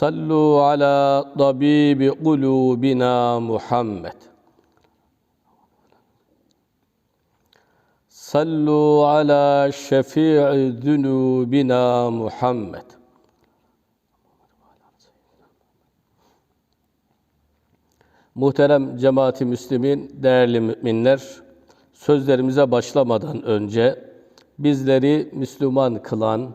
Sallu ala tabibi kulubina Muhammed. Sallu ala şefii zunubina Muhammed. Muhterem cemaati müslimin, değerli müminler, sözlerimize başlamadan önce bizleri Müslüman kılan,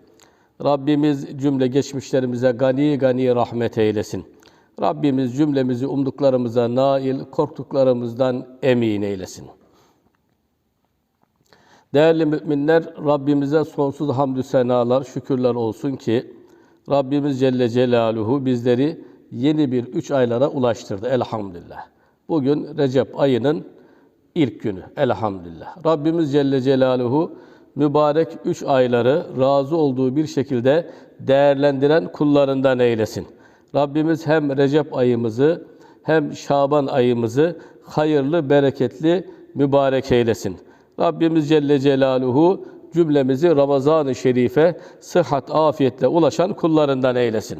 Rabbimiz cümle geçmişlerimize gani gani rahmet eylesin. Rabbimiz cümlemizi umduklarımıza nail, korktuklarımızdan emin eylesin. Değerli müminler, Rabbimize sonsuz hamdü senalar, şükürler olsun ki Rabbimiz Celle Celaluhu bizleri yeni bir üç aylara ulaştırdı elhamdülillah. Bugün Recep ayının ilk günü elhamdülillah. Rabbimiz Celle Celaluhu mübarek üç ayları razı olduğu bir şekilde değerlendiren kullarından eylesin. Rabbimiz hem Recep ayımızı hem Şaban ayımızı hayırlı, bereketli, mübarek eylesin. Rabbimiz Celle Celaluhu cümlemizi Ramazan-ı Şerif'e sıhhat, afiyetle ulaşan kullarından eylesin.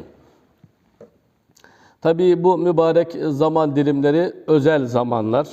Tabii bu mübarek zaman dilimleri özel zamanlar.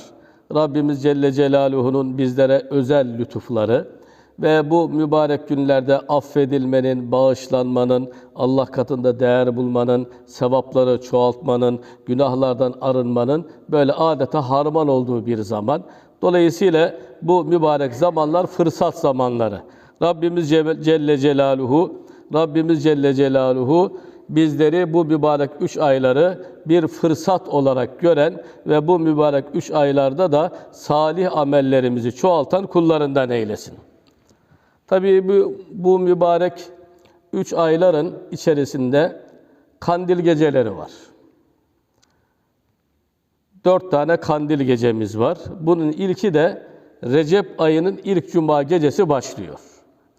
Rabbimiz Celle Celaluhu'nun bizlere özel lütufları ve bu mübarek günlerde affedilmenin, bağışlanmanın, Allah katında değer bulmanın, sevapları çoğaltmanın, günahlardan arınmanın böyle adeta harman olduğu bir zaman. Dolayısıyla bu mübarek zamanlar fırsat zamanları. Rabbimiz Celle Celaluhu, Rabbimiz Celle Celaluhu bizleri bu mübarek üç ayları bir fırsat olarak gören ve bu mübarek üç aylarda da salih amellerimizi çoğaltan kullarından eylesin. Tabii bu, bu mübarek üç ayların içerisinde kandil geceleri var. Dört tane kandil gecemiz var. Bunun ilki de Recep ayının ilk cuma gecesi başlıyor.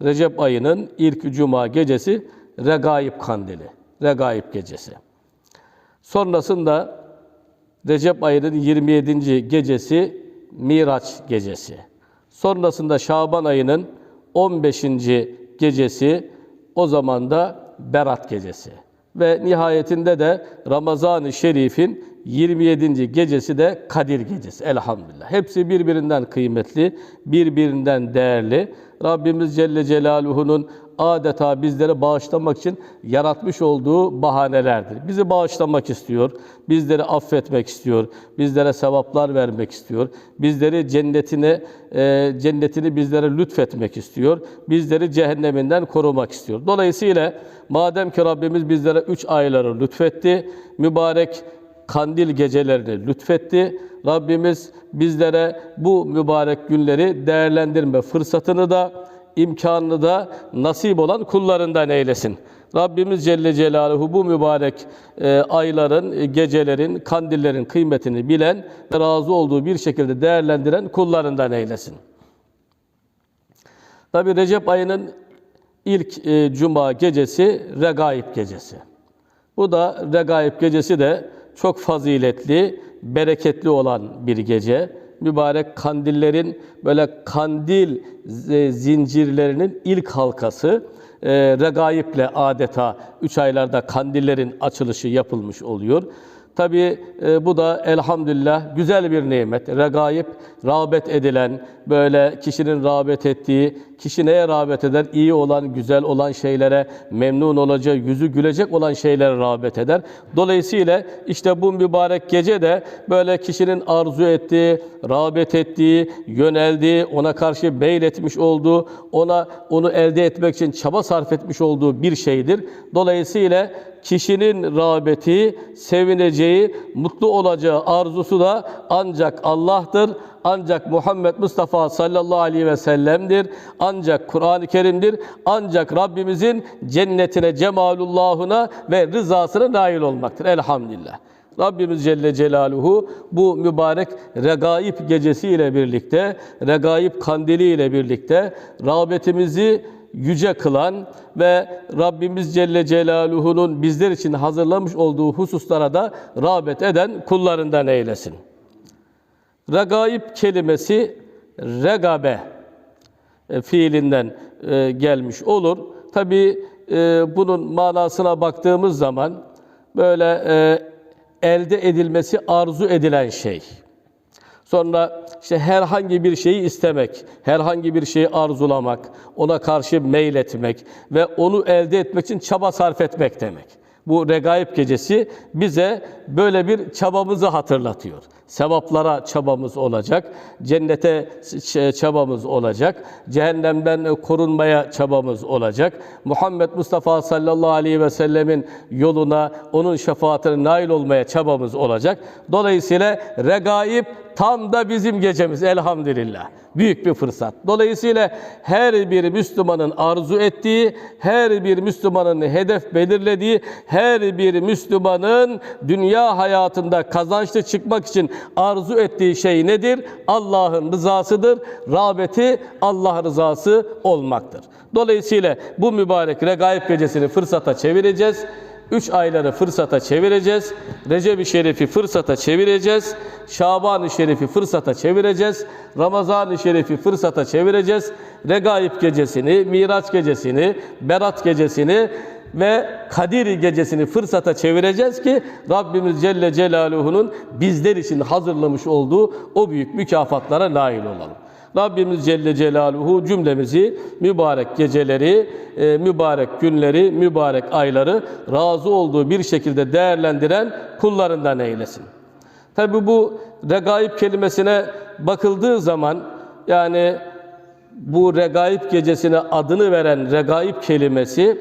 Recep ayının ilk cuma gecesi Regaib kandili. Regaib gecesi. Sonrasında Recep ayının 27. gecesi Miraç gecesi. Sonrasında Şaban ayının 15. gecesi o zaman da Berat gecesi. Ve nihayetinde de Ramazan-ı Şerif'in 27. gecesi de Kadir gecesi. Elhamdülillah. Hepsi birbirinden kıymetli, birbirinden değerli. Rabbimiz Celle Celaluhu'nun adeta bizleri bağışlamak için yaratmış olduğu bahanelerdir. Bizi bağışlamak istiyor, bizleri affetmek istiyor, bizlere sevaplar vermek istiyor, bizleri cennetine e, cennetini bizlere lütfetmek istiyor, bizleri cehenneminden korumak istiyor. Dolayısıyla madem ki Rabbimiz bizlere üç ayları lütfetti, mübarek kandil gecelerini lütfetti. Rabbimiz bizlere bu mübarek günleri değerlendirme fırsatını da imkanını da nasip olan kullarından eylesin. Rabbimiz Celle Celaluhu bu mübarek e, ayların, e, gecelerin, kandillerin kıymetini bilen, razı olduğu bir şekilde değerlendiren kullarından eylesin. Tabi Recep ayının ilk e, cuma gecesi Regaib gecesi. Bu da Regaib gecesi de çok faziletli, bereketli olan bir gece mübarek kandillerin böyle kandil zincirlerinin ilk halkası e, regayiple adeta üç aylarda kandillerin açılışı yapılmış oluyor. Tabii e, bu da elhamdülillah güzel bir nimet. Regaib, rağbet edilen, böyle kişinin rağbet ettiği, kişi neye rağbet eder? İyi olan, güzel olan şeylere, memnun olacağı, yüzü gülecek olan şeylere rağbet eder. Dolayısıyla işte bu mübarek gece de böyle kişinin arzu ettiği, rağbet ettiği, yöneldiği, ona karşı meyletmiş olduğu, ona onu elde etmek için çaba sarf etmiş olduğu bir şeydir. Dolayısıyla kişinin rağbeti, sevineceği, mutlu olacağı arzusu da ancak Allah'tır. Ancak Muhammed Mustafa sallallahu aleyhi ve sellem'dir. Ancak Kur'an-ı Kerim'dir. Ancak Rabbimizin cennetine, cemalullahına ve rızasına nail olmaktır. Elhamdülillah. Rabbimiz Celle Celaluhu bu mübarek regaib gecesiyle birlikte, regaib kandili ile birlikte rağbetimizi yüce kılan ve Rabbimiz Celle Celaluhu'nun bizler için hazırlamış olduğu hususlara da rağbet eden kullarından eylesin. Regaib kelimesi regabe e, fiilinden e, gelmiş olur. Tabi bunun manasına baktığımız zaman böyle e, elde edilmesi arzu edilen şey. Sonra işte herhangi bir şeyi istemek, herhangi bir şeyi arzulamak, ona karşı meyletmek ve onu elde etmek için çaba sarf etmek demek. Bu regaib gecesi bize böyle bir çabamızı hatırlatıyor. Sevaplara çabamız olacak, cennete çabamız olacak, cehennemden korunmaya çabamız olacak. Muhammed Mustafa sallallahu aleyhi ve sellemin yoluna, onun şefaatine nail olmaya çabamız olacak. Dolayısıyla regaib tam da bizim gecemiz elhamdülillah. Büyük bir fırsat. Dolayısıyla her bir Müslümanın arzu ettiği, her bir Müslümanın hedef belirlediği, her bir Müslümanın dünya hayatında kazançlı çıkmak için arzu ettiği şey nedir? Allah'ın rızasıdır. Rağbeti Allah rızası olmaktır. Dolayısıyla bu mübarek regaib gecesini fırsata çevireceğiz. Üç ayları fırsata çevireceğiz. Recep-i Şerif'i fırsata çevireceğiz. Şaban-ı Şerif'i fırsata çevireceğiz. Ramazan-ı Şerif'i fırsata çevireceğiz. Regaib gecesini, Miraç gecesini, Berat gecesini ve Kadir gecesini fırsata çevireceğiz ki Rabbimiz Celle Celaluhu'nun bizler için hazırlamış olduğu o büyük mükafatlara nail olalım. Rabbimiz Celle Celaluhu cümlemizi mübarek geceleri, e, mübarek günleri, mübarek ayları razı olduğu bir şekilde değerlendiren kullarından eylesin. Tabi bu regaib kelimesine bakıldığı zaman yani bu regaib gecesine adını veren regaib kelimesi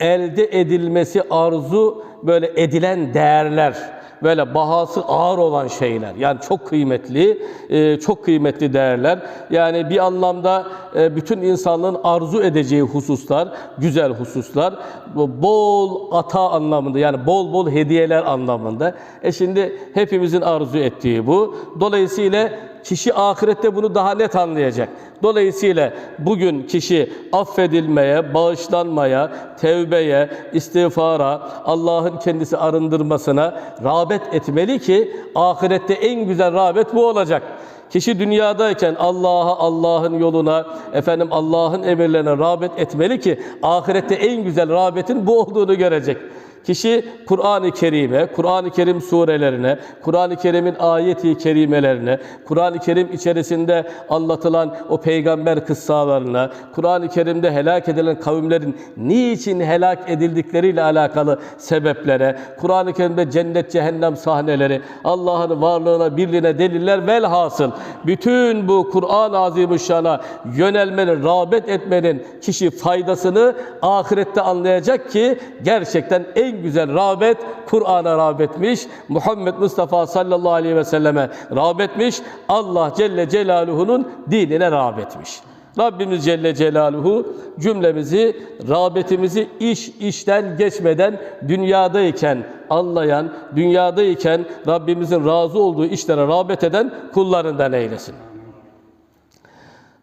elde edilmesi arzu böyle edilen değerler böyle bahası ağır olan şeyler. Yani çok kıymetli, e, çok kıymetli değerler. Yani bir anlamda e, bütün insanlığın arzu edeceği hususlar, güzel hususlar. Bol ata anlamında yani bol bol hediyeler anlamında. E şimdi hepimizin arzu ettiği bu. Dolayısıyla kişi ahirette bunu daha net anlayacak. Dolayısıyla bugün kişi affedilmeye, bağışlanmaya, tevbeye, istiğfara, Allah'ın kendisi arındırmasına rağbet etmeli ki ahirette en güzel rağbet bu olacak. Kişi dünyadayken Allah'a, Allah'ın yoluna, efendim Allah'ın emirlerine rağbet etmeli ki ahirette en güzel rağbetin bu olduğunu görecek. Kişi Kur'an-ı Kerim'e, Kur'an-ı Kerim surelerine, Kur'an-ı Kerim'in ayeti kerimelerine, Kur'an-ı Kerim içerisinde anlatılan o peygamber kıssalarına, Kur'an-ı Kerim'de helak edilen kavimlerin niçin helak edildikleriyle alakalı sebeplere, Kur'an-ı Kerim'de cennet cehennem sahneleri, Allah'ın varlığına, birliğine deliller velhasıl bütün bu Kur'an-ı Azimüşşan'a yönelmenin, rağbet etmenin kişi faydasını ahirette anlayacak ki gerçekten en en güzel rağbet Kur'an'a rağbetmiş. Muhammed Mustafa sallallahu aleyhi ve selleme rağbetmiş. Allah Celle Celaluhu'nun dinine rağbetmiş. Rabbimiz Celle Celaluhu cümlemizi, rağbetimizi iş işten geçmeden dünyadayken anlayan, dünyadayken Rabbimizin razı olduğu işlere rağbet eden kullarından eylesin.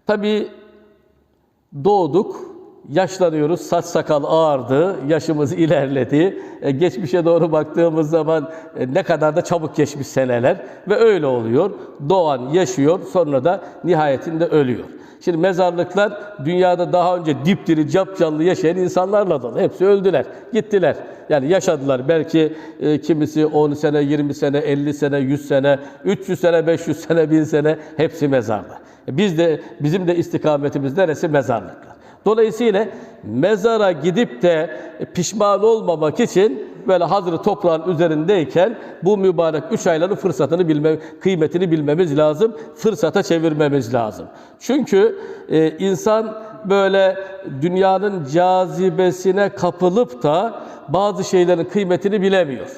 Tabi doğduk, Yaşlanıyoruz, saç sakal ağardı, yaşımız ilerledi. E, geçmişe doğru baktığımız zaman e, ne kadar da çabuk geçmiş seneler ve öyle oluyor. Doğan yaşıyor, sonra da nihayetinde ölüyor. Şimdi mezarlıklar dünyada daha önce dipdiri, cap canlı yaşayan insanlarla dolu. Hepsi öldüler, gittiler. Yani yaşadılar. Belki e, kimisi 10 sene, 20 sene, 50 sene, 100 sene, 300 sene, 500 sene, 1000 sene hepsi mezarda. E, Biz de bizim de istikametimiz neresi? Mezarlıklar. Dolayısıyla mezara gidip de pişman olmamak için böyle hazır toprağın üzerindeyken bu mübarek üç ayların fırsatını bilme, kıymetini bilmemiz lazım. Fırsata çevirmemiz lazım. Çünkü e, insan böyle dünyanın cazibesine kapılıp da bazı şeylerin kıymetini bilemiyor.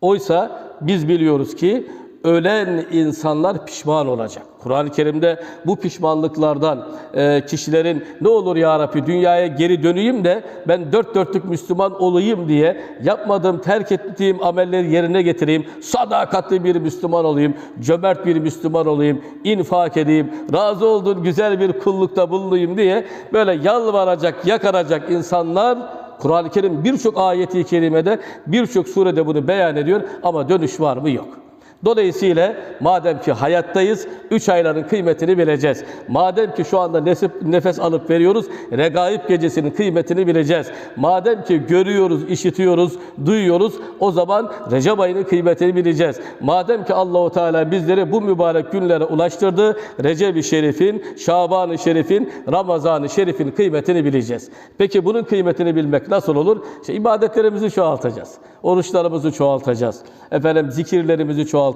Oysa biz biliyoruz ki ölen insanlar pişman olacak. Kur'an-ı Kerim'de bu pişmanlıklardan e, kişilerin ne olur ya Rabbi dünyaya geri döneyim de ben dört dörtlük Müslüman olayım diye yapmadığım, terk ettiğim amelleri yerine getireyim, sadakatli bir Müslüman olayım, cömert bir Müslüman olayım, infak edeyim, razı olduğun güzel bir kullukta bulunayım diye böyle yalvaracak, yakaracak insanlar Kur'an-ı Kerim birçok ayeti kerimede, birçok surede bunu beyan ediyor ama dönüş var mı? Yok. Dolayısıyla madem ki hayattayız, üç ayların kıymetini bileceğiz. Madem ki şu anda nesip, nefes alıp veriyoruz, regaib gecesinin kıymetini bileceğiz. Madem ki görüyoruz, işitiyoruz, duyuyoruz, o zaman Recep ayının kıymetini bileceğiz. Madem ki Allahu Teala bizleri bu mübarek günlere ulaştırdı, Recep-i Şerif'in, Şaban-ı Şerif'in, Ramazan-ı Şerif'in kıymetini bileceğiz. Peki bunun kıymetini bilmek nasıl olur? İşte ibadetlerimizi çoğaltacağız. Oruçlarımızı çoğaltacağız. Efendim zikirlerimizi çoğaltacağız.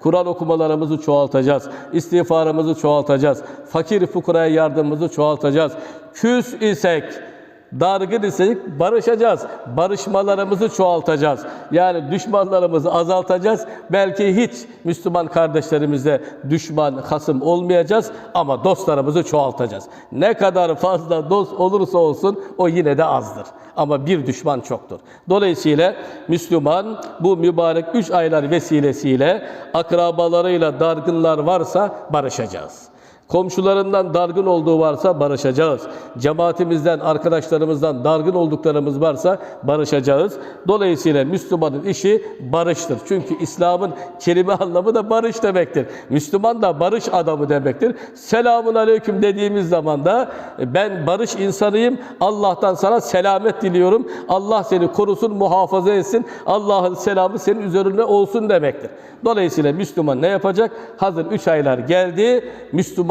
Kur'an okumalarımızı çoğaltacağız. İstiğfarımızı çoğaltacağız. Fakir fukaraya yardımımızı çoğaltacağız. Küs isek, dargın isek barışacağız. Barışmalarımızı çoğaltacağız. Yani düşmanlarımızı azaltacağız. Belki hiç Müslüman kardeşlerimizle düşman, hasım olmayacağız ama dostlarımızı çoğaltacağız. Ne kadar fazla dost olursa olsun o yine de azdır. Ama bir düşman çoktur. Dolayısıyla Müslüman bu mübarek üç aylar vesilesiyle akrabalarıyla dargınlar varsa barışacağız. Komşularından dargın olduğu varsa barışacağız. Cemaatimizden, arkadaşlarımızdan dargın olduklarımız varsa barışacağız. Dolayısıyla Müslümanın işi barıştır. Çünkü İslam'ın kelime anlamı da barış demektir. Müslüman da barış adamı demektir. Selamun aleyküm dediğimiz zaman da ben barış insanıyım. Allah'tan sana selamet diliyorum. Allah seni korusun, muhafaza etsin. Allah'ın selamı senin üzerine olsun demektir. Dolayısıyla Müslüman ne yapacak? Hazır üç aylar geldi.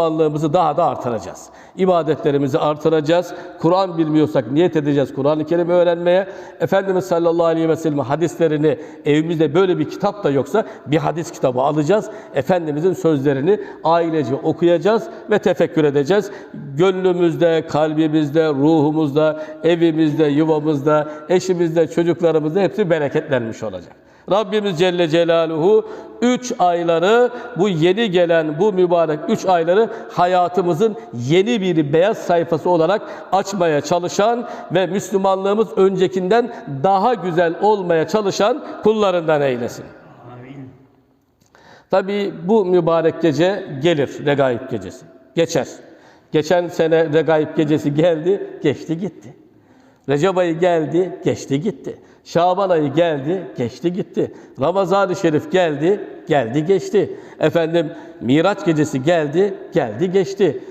Müslümanlığımızı daha da artıracağız. İbadetlerimizi artıracağız. Kur'an bilmiyorsak niyet edeceğiz Kur'an-ı Kerim öğrenmeye. Efendimiz sallallahu aleyhi ve sellem hadislerini evimizde böyle bir kitap da yoksa bir hadis kitabı alacağız. Efendimizin sözlerini ailece okuyacağız ve tefekkür edeceğiz. Gönlümüzde, kalbimizde, ruhumuzda, evimizde, yuvamızda, eşimizde, çocuklarımızda hepsi bereketlenmiş olacak. Rabbimiz Celle Celaluhu üç ayları bu yeni gelen bu mübarek üç ayları hayatımızın yeni bir beyaz sayfası olarak açmaya çalışan ve Müslümanlığımız öncekinden daha güzel olmaya çalışan kullarından eylesin. Amin. Tabii bu mübarek gece gelir, Regaib gecesi. Geçer. Geçen sene Regaib gecesi geldi, geçti gitti. Recep ayı geldi, geçti gitti. Şaban ayı geldi, geçti gitti. Ramazan-ı Şerif geldi, geldi geçti. Efendim Miraç gecesi geldi, geldi geçti.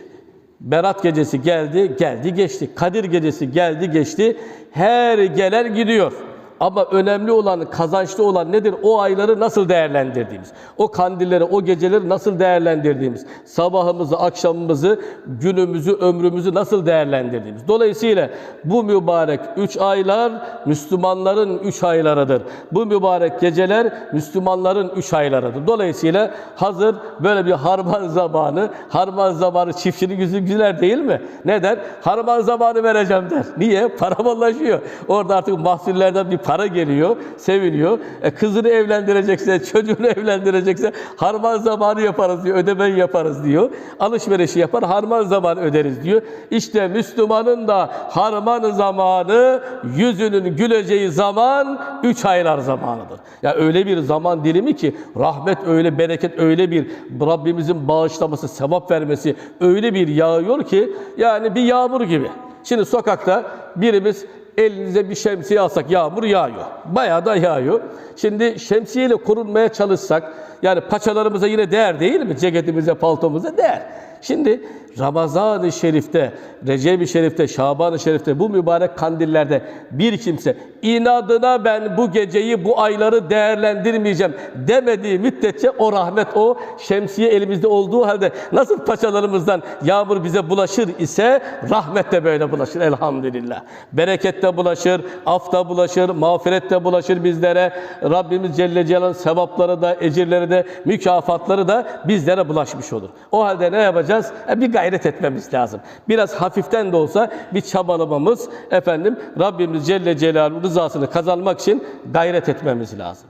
Berat gecesi geldi, geldi geçti. Kadir gecesi geldi, geçti. Her gelen gidiyor. Ama önemli olan, kazançlı olan nedir? O ayları nasıl değerlendirdiğimiz. O kandilleri, o geceleri nasıl değerlendirdiğimiz. Sabahımızı, akşamımızı, günümüzü, ömrümüzü nasıl değerlendirdiğimiz. Dolayısıyla bu mübarek üç aylar Müslümanların üç aylarıdır. Bu mübarek geceler Müslümanların üç aylarıdır. Dolayısıyla hazır böyle bir harman zamanı, harman zamanı çiftçinin yüzü güler değil mi? Ne der? Harman zamanı vereceğim der. Niye? Para bollaşıyor. Orada artık mahsullerden bir para geliyor, seviniyor. E, kızını evlendirecekse, çocuğunu evlendirecekse harman zamanı yaparız diyor, ödemeyi yaparız diyor. Alışverişi yapar, harman zamanı öderiz diyor. İşte Müslümanın da harman zamanı, yüzünün güleceği zaman üç aylar zamanıdır. Ya öyle bir zaman dilimi ki rahmet öyle, bereket öyle bir Rabbimizin bağışlaması, sevap vermesi öyle bir yağıyor ki yani bir yağmur gibi. Şimdi sokakta birimiz elinize bir şemsiye alsak yağmur yağıyor. Bayağı da yağıyor. Şimdi şemsiyeyle korunmaya çalışsak yani paçalarımıza yine değer değil mi? Ceketimize, paltomuza değer. Şimdi Ramazan-ı Şerif'te, Recep-i Şerif'te, Şaban-ı Şerif'te bu mübarek kandillerde bir kimse inadına ben bu geceyi, bu ayları değerlendirmeyeceğim demediği müddetçe o rahmet, o şemsiye elimizde olduğu halde nasıl paçalarımızdan yağmur bize bulaşır ise rahmet de böyle bulaşır elhamdülillah. Bereket de bulaşır, af da bulaşır, mağfiret de bulaşır bizlere. Rabbimiz Celle Celal'ın sevapları da, ecirleri de, mükafatları da bizlere bulaşmış olur. O halde ne yapacağız? E, bir gayret etmemiz lazım. Biraz hafiften de olsa bir çabalamamız efendim Rabbimiz Celle Celaluhu rızasını kazanmak için gayret etmemiz lazım.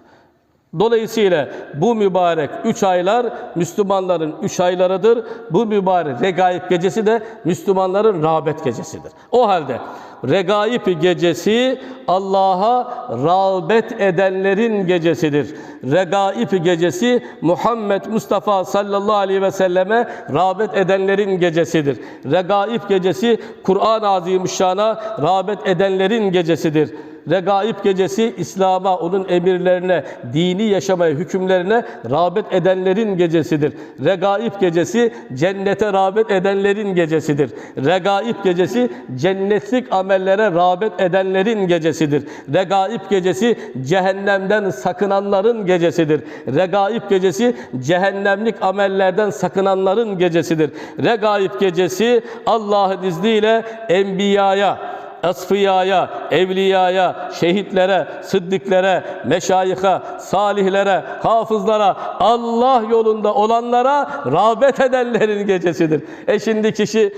Dolayısıyla bu mübarek üç aylar Müslümanların üç aylarıdır. Bu mübarek regaib gecesi de Müslümanların rağbet gecesidir. O halde regaib gecesi Allah'a rağbet edenlerin gecesidir. Regaib gecesi Muhammed Mustafa sallallahu aleyhi ve selleme rağbet edenlerin gecesidir. Regaib gecesi Kur'an-ı Azimüşşan'a rağbet edenlerin gecesidir. Regaib gecesi İslam'a, onun emirlerine, dini yaşamaya, hükümlerine rağbet edenlerin gecesidir. Regaib gecesi cennete rağbet edenlerin gecesidir. Regaib gecesi cennetlik amellere rağbet edenlerin gecesidir. Regaib gecesi cehennemden sakınanların gecesidir. Regaib gecesi cehennemlik amellerden sakınanların gecesidir. Regaib gecesi Allah'ın izniyle enbiyaya, Asfiyaya, evliyaya, şehitlere, sıddıklere, meşayiha, salihlere, hafızlara, Allah yolunda olanlara rağbet edenlerin gecesidir. E şimdi kişi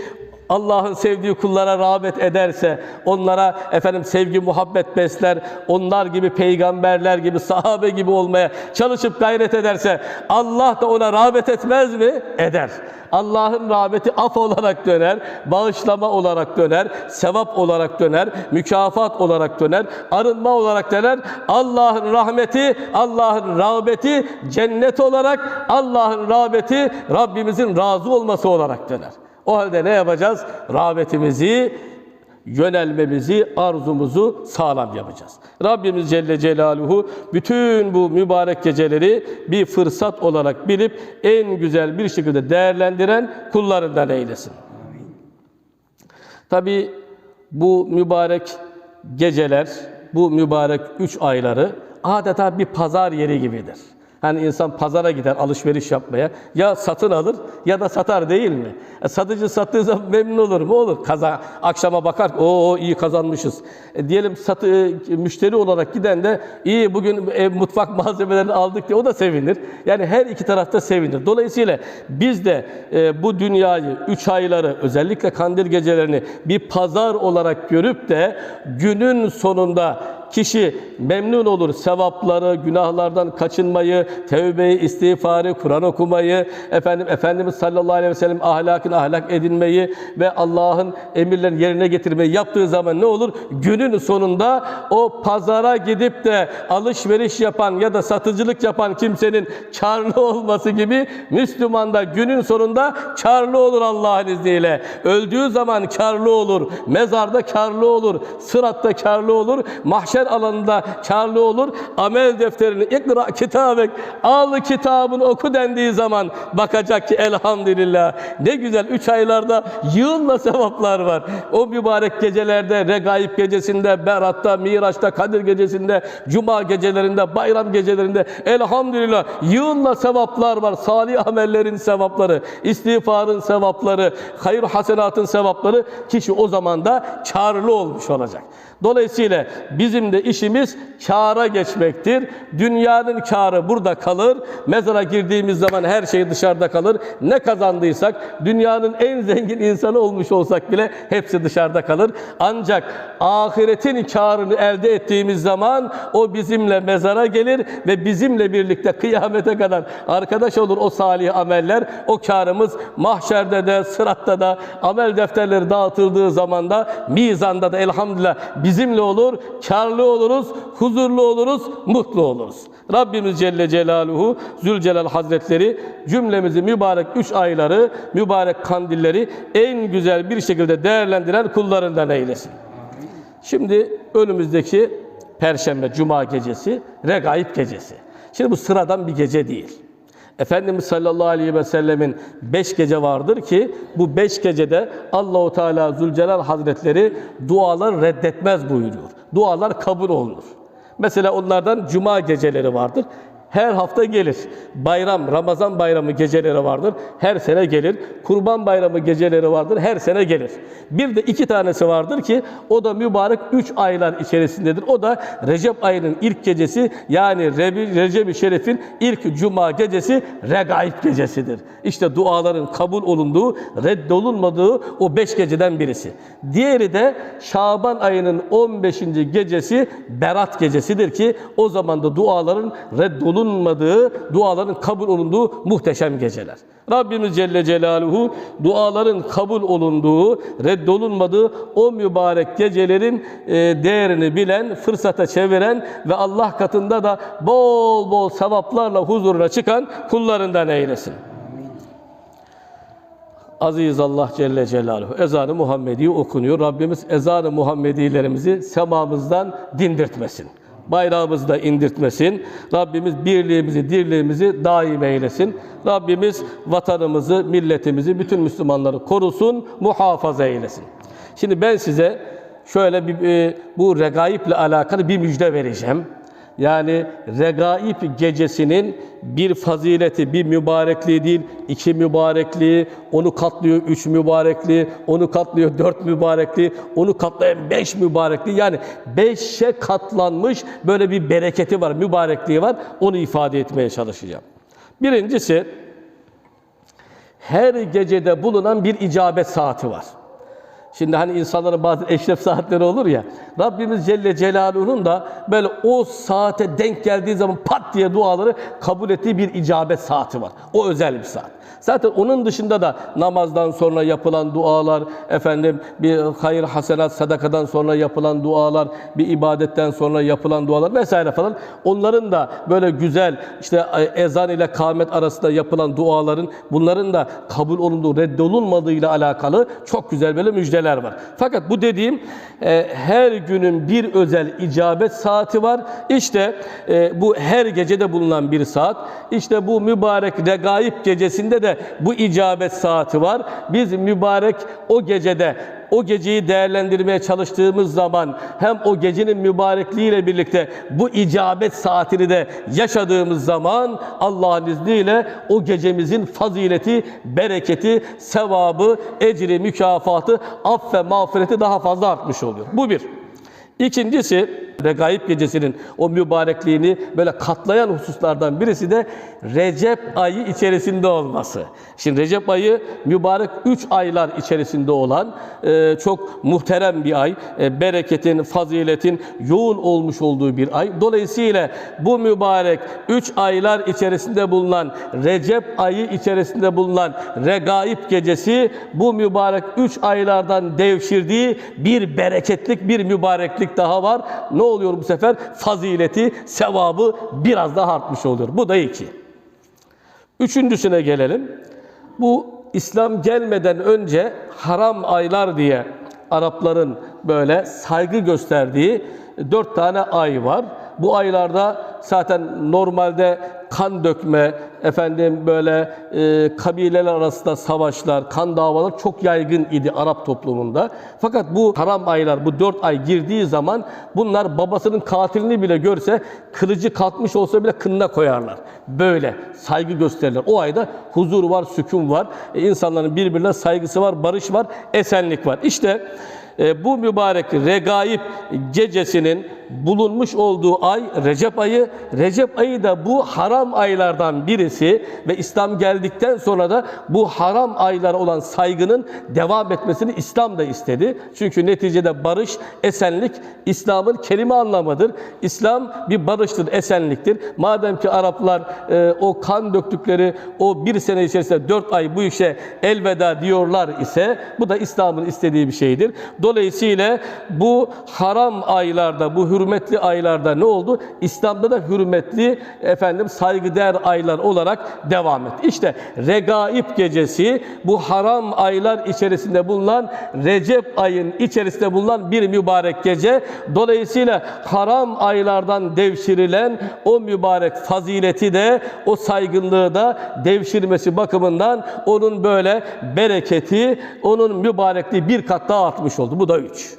Allah'ın sevdiği kullara rağbet ederse, onlara efendim sevgi, muhabbet besler, onlar gibi peygamberler gibi, sahabe gibi olmaya çalışıp gayret ederse Allah da ona rağbet etmez mi? Eder. Allah'ın rahmeti af olarak döner, bağışlama olarak döner, sevap olarak döner, mükafat olarak döner, arınma olarak döner. Allah'ın rahmeti, Allah'ın rağbeti cennet olarak, Allah'ın rağbeti Rabbimizin razı olması olarak döner. O halde ne yapacağız? Rağbetimizi, yönelmemizi, arzumuzu sağlam yapacağız. Rabbimiz Celle Celaluhu bütün bu mübarek geceleri bir fırsat olarak bilip en güzel bir şekilde değerlendiren kullarından eylesin. Tabi bu mübarek geceler, bu mübarek üç ayları adeta bir pazar yeri gibidir. Hani insan pazara gider alışveriş yapmaya. Ya satın alır ya da satar değil mi? E, satıcı sattığı zaman memnun olur mu? Olur. Kaza, akşama bakar o iyi kazanmışız. E, diyelim satı, e, müşteri olarak giden de iyi bugün ev, mutfak malzemelerini aldık diye o da sevinir. Yani her iki tarafta sevinir. Dolayısıyla biz de e, bu dünyayı, üç ayları özellikle kandil gecelerini bir pazar olarak görüp de günün sonunda kişi memnun olur sevapları, günahlardan kaçınmayı, tevbeyi, istiğfarı, Kur'an okumayı, efendim Efendimiz sallallahu aleyhi ve sellem ahlakını ahlak edinmeyi ve Allah'ın emirlerini yerine getirmeyi yaptığı zaman ne olur? Günün sonunda o pazara gidip de alışveriş yapan ya da satıcılık yapan kimsenin karlı olması gibi Müslüman da günün sonunda karlı olur Allah'ın izniyle. Öldüğü zaman karlı olur, mezarda karlı olur, sıratta karlı olur, mahşer alanında karlı olur. Amel defterini ikra kitabek al kitabını oku dendiği zaman bakacak ki elhamdülillah ne güzel üç aylarda yığınla sevaplar var. O mübarek gecelerde, regaib gecesinde, beratta, miraçta, kadir gecesinde, cuma gecelerinde, bayram gecelerinde elhamdülillah yığınla sevaplar var. Salih amellerin sevapları, istiğfarın sevapları, hayır hasenatın sevapları kişi o zaman da karlı olmuş olacak. Dolayısıyla bizim De işimiz kâra geçmektir. Dünyanın kârı burada kalır. Mezara girdiğimiz zaman her şey dışarıda kalır. Ne kazandıysak, dünyanın en zengin insanı olmuş olsak bile hepsi dışarıda kalır. Ancak ahiretin kârını elde ettiğimiz zaman o bizimle mezara gelir ve bizimle birlikte kıyamete kadar arkadaş olur o salih ameller. O kârımız mahşerde de, sıratta da, amel defterleri dağıtıldığı zaman da, mizanda da elhamdülillah bizimle olur, karlı oluruz, huzurlu oluruz, mutlu oluruz. Rabbimiz Celle Celaluhu, Zülcelal Hazretleri cümlemizi mübarek üç ayları, mübarek kandilleri en güzel bir şekilde değerlendiren kullarından eylesin. Şimdi önümüzdeki Perşembe, Cuma gecesi, Regaib gecesi. Şimdi bu sıradan bir gece değil. Efendimiz sallallahu aleyhi ve sellemin beş gece vardır ki bu beş gecede Allahu Teala Zülcelal Hazretleri dualar reddetmez buyuruyor. Dualar kabul olunur. Mesela onlardan cuma geceleri vardır. Her hafta gelir. Bayram, Ramazan bayramı geceleri vardır. Her sene gelir. Kurban bayramı geceleri vardır. Her sene gelir. Bir de iki tanesi vardır ki o da mübarek üç aylar içerisindedir. O da Recep ayının ilk gecesi yani Recep-i Şerif'in ilk cuma gecesi Regaib gecesidir. İşte duaların kabul olunduğu, reddolunmadığı o beş geceden birisi. Diğeri de Şaban ayının 15. gecesi Berat gecesidir ki o zaman da duaların reddolunmadığı, duaların kabul olunduğu muhteşem geceler. Rabbimiz Celle Celaluhu duaların kabul olunduğu, reddolunmadığı o mübarek gecelerin e, değerini bilen, fırsata çeviren ve Allah katında da bol bol sevaplarla huzuruna çıkan kullarından eylesin. Aziz Allah Celle Celaluhu. Ezanı Muhammedi okunuyor. Rabbimiz ezanı Muhammedilerimizi semamızdan dindirtmesin. Bayrağımızı da indirtmesin. Rabbimiz birliğimizi, dirliğimizi daim eylesin. Rabbimiz vatanımızı, milletimizi, bütün Müslümanları korusun, muhafaza eylesin. Şimdi ben size şöyle bir e, bu regaiple alakalı bir müjde vereceğim. Yani regaib gecesinin bir fazileti, bir mübarekliği değil, iki mübarekliği, onu katlıyor üç mübarekliği, onu katlıyor dört mübarekliği, onu katlayan beş mübarekliği. Yani beşe katlanmış böyle bir bereketi var, mübarekliği var. Onu ifade etmeye çalışacağım. Birincisi, her gecede bulunan bir icabet saati var. Şimdi hani insanların bazı eşref saatleri olur ya. Rabbimiz Celle Celaluhu'nun da böyle o saate denk geldiği zaman pat diye duaları kabul ettiği bir icabet saati var. O özel bir saat. Zaten onun dışında da namazdan sonra yapılan dualar, efendim bir hayır hasenat sadakadan sonra yapılan dualar, bir ibadetten sonra yapılan dualar vesaire falan. Onların da böyle güzel işte ezan ile kâmet arasında yapılan duaların bunların da kabul olunduğu, reddolunmadığı ile alakalı çok güzel böyle müjdeler var. Fakat bu dediğim e, her günün bir özel icabet saati var. İşte e, bu her gecede bulunan bir saat. İşte bu mübarek regaib gecesinde de bu icabet saati var. Biz mübarek o gecede o geceyi değerlendirmeye çalıştığımız zaman hem o gecenin mübarekliğiyle birlikte bu icabet saatini de yaşadığımız zaman Allah'ın izniyle o gecemizin fazileti, bereketi, sevabı, ecri, mükafatı, aff ve mağfireti daha fazla artmış oluyor. Bu bir. İkincisi Regaib gecesinin o mübarekliğini böyle katlayan hususlardan birisi de Recep ayı içerisinde olması. Şimdi Recep ayı mübarek 3 aylar içerisinde olan e, çok muhterem bir ay. E, bereketin, faziletin yoğun olmuş olduğu bir ay. Dolayısıyla bu mübarek 3 aylar içerisinde bulunan Recep ayı içerisinde bulunan Regaib gecesi bu mübarek 3 aylardan devşirdiği bir bereketlik, bir mübareklik daha var. Ne oluyor bu sefer? Fazileti, sevabı biraz daha artmış oluyor. Bu da iki. Üçüncüsüne gelelim. Bu İslam gelmeden önce haram aylar diye Arapların böyle saygı gösterdiği dört tane ay var. Bu aylarda zaten normalde kan dökme, efendim böyle e, kabileler arasında savaşlar, kan davalar çok yaygın idi Arap toplumunda. Fakat bu haram aylar, bu dört ay girdiği zaman bunlar babasının katilini bile görse kılıcı kalkmış olsa bile kınına koyarlar. Böyle saygı gösterirler. O ayda huzur var, sükun var. E, insanların birbirine saygısı var, barış var, esenlik var. İşte e, bu mübarek regaib gecesinin bulunmuş olduğu ay Recep ayı. Recep ayı da bu haram aylardan birisi ve İslam geldikten sonra da bu haram aylar olan saygının devam etmesini İslam da istedi. Çünkü neticede barış, esenlik İslam'ın kelime anlamıdır. İslam bir barıştır, esenliktir. Madem ki Araplar e, o kan döktükleri o bir sene içerisinde dört ay bu işe elveda diyorlar ise bu da İslam'ın istediği bir şeydir. Dolayısıyla bu haram aylarda, bu hürmetli aylarda ne oldu? İslam'da da hürmetli, efendim saygıdeğer aylar olarak devam etti. İşte Regaib gecesi bu haram aylar içerisinde bulunan Recep ayın içerisinde bulunan bir mübarek gece. Dolayısıyla haram aylardan devşirilen o mübarek fazileti de o saygınlığı da devşirmesi bakımından onun böyle bereketi, onun mübarekliği bir kat daha artmış oldu. Bu da üç.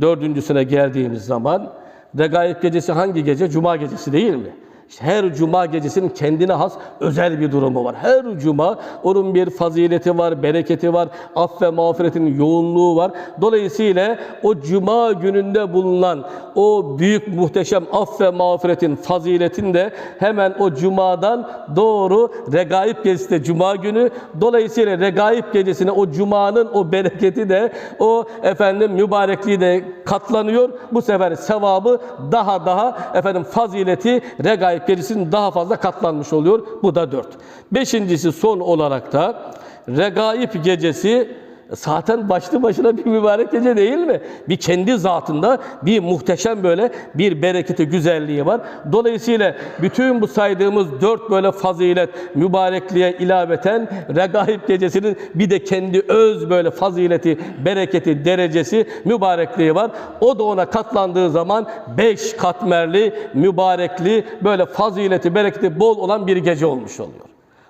Dördüncüsüne geldiğimiz zaman Regaib gecesi hangi gece? Cuma gecesi değil mi? Her cuma gecesinin kendine has özel bir durumu var. Her cuma onun bir fazileti var, bereketi var, aff ve mağfiretin yoğunluğu var. Dolayısıyla o cuma gününde bulunan o büyük muhteşem aff ve mağfiretin faziletini de hemen o cumadan doğru regaib gecesi de cuma günü. Dolayısıyla regaib gecesine o cumanın o bereketi de o efendim mübarekliği de katlanıyor. Bu sefer sevabı daha daha efendim fazileti regaib gecesinin daha fazla katlanmış oluyor. Bu da dört. Beşincisi son olarak da regaib gecesi zaten başlı başına bir mübarek gece değil mi? Bir kendi zatında bir muhteşem böyle bir bereketi, güzelliği var. Dolayısıyla bütün bu saydığımız dört böyle fazilet, mübarekliğe ilaveten Regaib gecesinin bir de kendi öz böyle fazileti, bereketi, derecesi, mübarekliği var. O da ona katlandığı zaman beş katmerli, mübarekli, böyle fazileti, bereketi bol olan bir gece olmuş oluyor.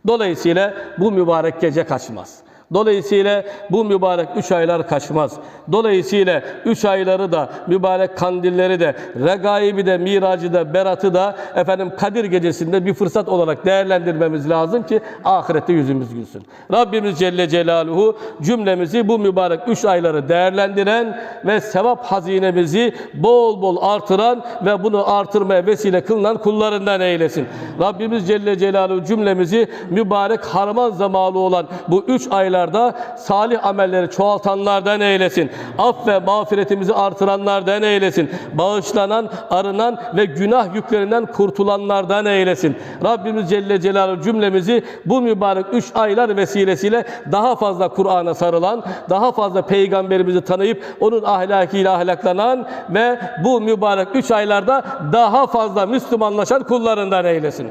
Dolayısıyla bu mübarek gece kaçmaz. Dolayısıyla bu mübarek üç aylar kaçmaz. Dolayısıyla üç ayları da, mübarek kandilleri de, regaibi de, miracı da, beratı da efendim Kadir gecesinde bir fırsat olarak değerlendirmemiz lazım ki ahirette yüzümüz gülsün. Rabbimiz Celle Celaluhu cümlemizi bu mübarek üç ayları değerlendiren ve sevap hazinemizi bol bol artıran ve bunu artırmaya vesile kılınan kullarından eylesin. Rabbimiz Celle Celaluhu cümlemizi mübarek harman zamanı olan bu üç aylarda salih amelleri çoğaltanlardan eylesin. Af ve mağfiretimizi artıranlardan eylesin. Bağışlanan, arınan ve günah yüklerinden kurtulanlardan eylesin. Rabbimiz Celle Celaluhu cümlemizi bu mübarek üç aylar vesilesiyle daha fazla Kur'an'a sarılan, daha fazla peygamberimizi tanıyıp onun ahlakıyla ahlaklanan ve bu mübarek üç aylarda daha fazla Müslümanlaşan kullarından eylesin.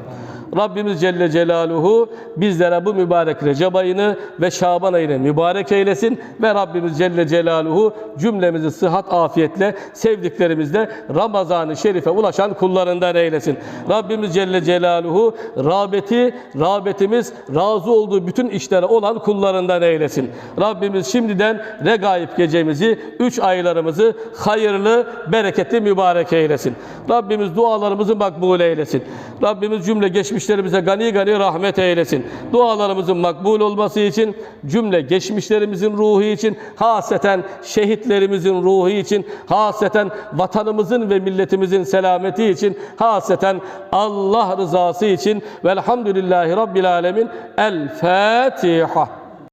Rabbimiz Celle Celaluhu bizlere bu mübarek Recep ayını ve Şaban ayını mübarek eylesin ve Rabbimiz Celle Celaluhu cümlemizi sıhhat afiyetle sevdiklerimizle Ramazan-ı Şerif'e ulaşan kullarından eylesin. Rabbimiz Celle Celaluhu rağbeti, rağbetimiz razı olduğu bütün işlere olan kullarından eylesin. Rabbimiz şimdiden regaib gecemizi, üç aylarımızı hayırlı, bereketli, mübarek eylesin. Rabbimiz dualarımızı makbul eylesin. Rabbimiz cümle geçmişlerimize gani gani rahmet eylesin. Dualarımızın makbul olması için, cümle geçmişlerimizin ruhu için, haseten şehitlerimizin ruhu için, haseten vatanımızın ve milletimizin selameti için, haseten Allah rızası için velhamdülillahi Rabbil Alemin. El Fatiha.